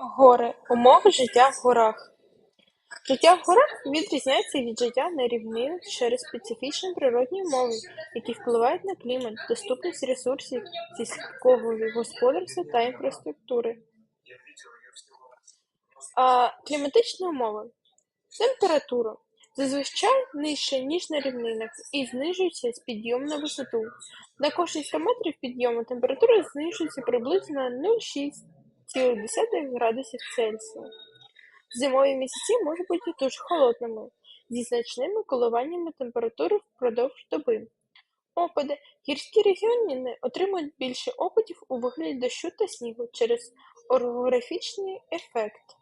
Гори умови життя в горах. Життя в горах відрізняється від життя на рівнинах через специфічні природні умови, які впливають на клімат, доступність ресурсів, сільського господарства та інфраструктури. А Кліматичні умови. Температура зазвичай нижча, ніж на рівнинах, і знижується з підйом на висоту. На кожні 100 метрів підйому температура знижується приблизно 0,6. 9,1 градусів Цельсія. Зимові місяці можуть бути дуже холодними, зі значними коливаннями температури впродовж доби. Опади гірські регіони отримують більше опадів у вигляді дощу та снігу через орографічний ефект.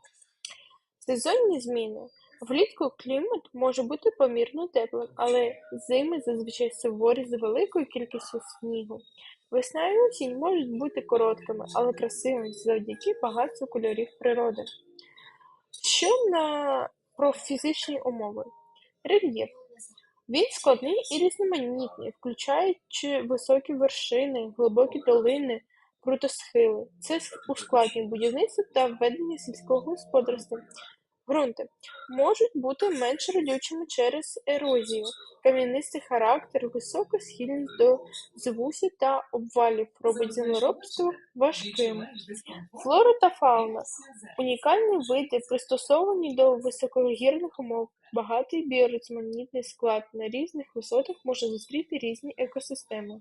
Сезонні зміни. Влітку клімат може бути помірно теплим, але зими зазвичай суворі з великою кількістю снігу. Весна і осінь можуть бути короткими, але красивими завдяки багатству кольорів природи. Що на про фізичні умови? Рельєф. Він складний і різноманітний, включаючи високі вершини, глибокі долини, крутосхили. Це ускладнює будівництво та ведення сільського господарства. Ґрунти можуть бути менш родючими через ерозію, кам'янистий характер, висока схильність до звусів та обвалів робить землеробство важким. Флора та фауна. Унікальні види, пристосовані до високогірних умов, багатий біорізноманітний склад, на різних висотах можна зустріти різні екосистеми.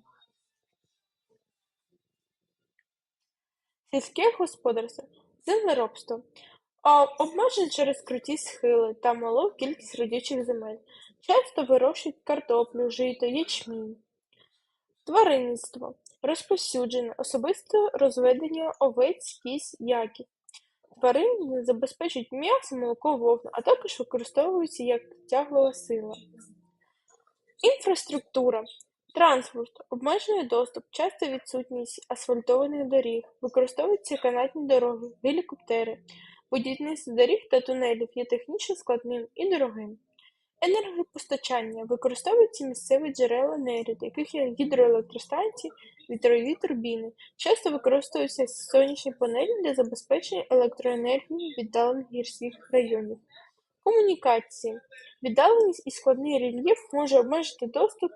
Сільське господарство, землеробство обмежень через круті схили та малу кількість родючих земель. Часто вирощують картоплю, жито, ячмінь. Тваринництво розповсюджене, особисте розведення овець, кіз, яків. Тварини забезпечують м'ясо, молоко, вовну, а також використовуються як тяглова сила. Інфраструктура. Транспорт, обмежений доступ, часто відсутність асфальтованих доріг, використовуються канатні дороги, гелікоптери. Будівництво доріг та тунелів є технічно складним і дорогим. Енергопостачання використовуються місцеві джерела енергії, таких як гідроелектростанції, вітрові турбіни. Часто використовуються сонячні панелі для забезпечення електроенергії віддалених гірських районів. Комунікації. Віддаленість і складний рельєф може обмежити доступ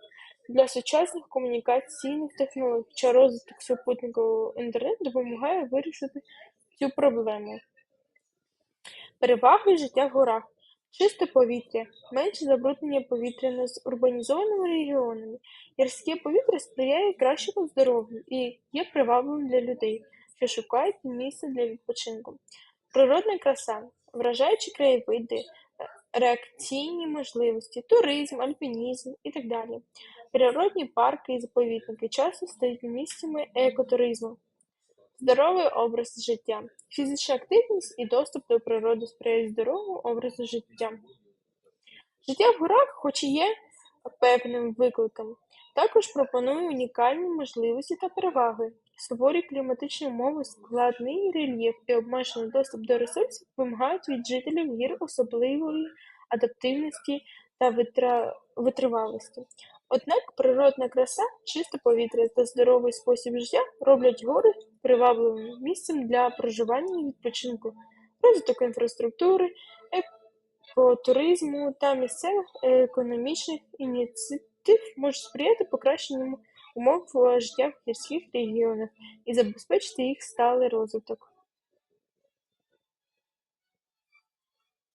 для сучасних комунікаційних технологій, хоча розвиток супутникового інтернету допомагає вирішити цю проблему. Переваги життя в горах: чисте повітря, менше забруднення повітря з урбанізованими регіонами, гірське повітря сприяє кращому здоров'ю і є привабливим для людей, що шукають місце для відпочинку, природна краса, вражаючі краєвиди, реакційні можливості, туризм, альпінізм і так далі. Природні парки і заповідники часто стають місцями екотуризму. Здоровий образ життя. Фізична активність і доступ до природи сприяють здоровому образу життя. Життя в горах, хоч і є певним викликом, також пропонує унікальні можливості та переваги. Суворі кліматичні умови, складний рельєф і обмежений доступ до ресурсів вимагають від жителів гір особливої адаптивності та витривалості. Однак природна краса, чисте повітря та здоровий спосіб життя роблять гори привабливим місцем для проживання і відпочинку, розвиток інфраструктури, екотуризму та місцевих економічних ініціатив можуть сприяти покращенню умов життя в гірських регіонах і забезпечити їх сталий розвиток.